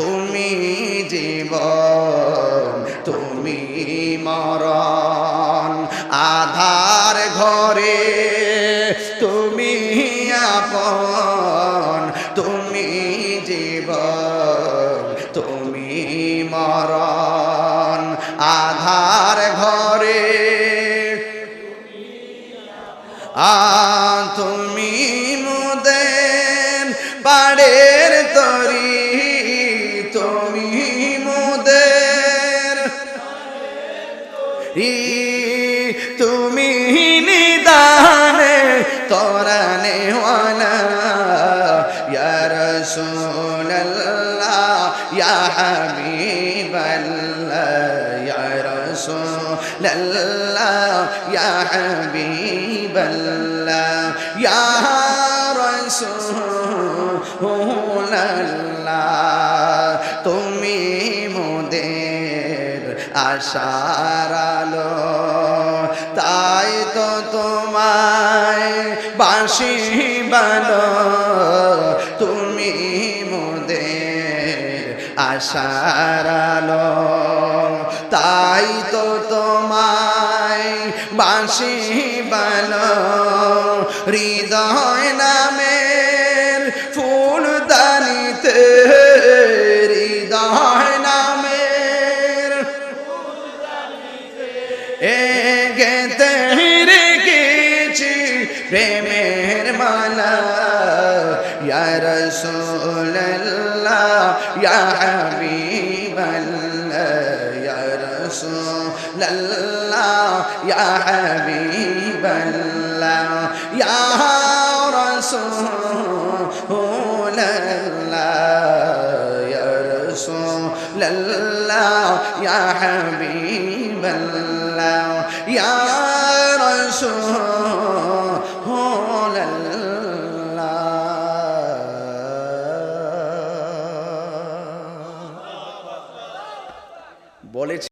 তুমি জীবন, তুমি মরণ। আধার ঘরে তুমি আপন, তুমি জীবন, তুমি মরণ। আধার ঘরে আ, তুমি মুদের বাড়ের তরি তুমি নিদানে তোরানে ওয়ালা ইয়া রাসূলুল্লাহ ইয়া হাবিবাল্লাহ ইয়া রাসূলুল্লাহ ইয়া হাবিবাল্লাহ ইয়া রাসূলুল্লাহ। মোদের আশার আলো। তাই তো তোমায় বাঁশি বালো। তুমি মোদের আশার আলো। তাই তো তোমায় বাঁশি বালো। হৃদয় গেতে রেখেছি প্রেমের মালা। ইয়া রাসূলুল্লাহ, ইয়া হাবিবাল্লাহ, ইয়া রাসূলুল্লাহ, ইয়া হাবিবাল্লাহ, ইয়া রাসূলুল্লাহ। ইয়া রাসূলুল্লাহ ইয়া হাবিবাল্লাহ ইয়া রাসূলুল্লাহ বলেছে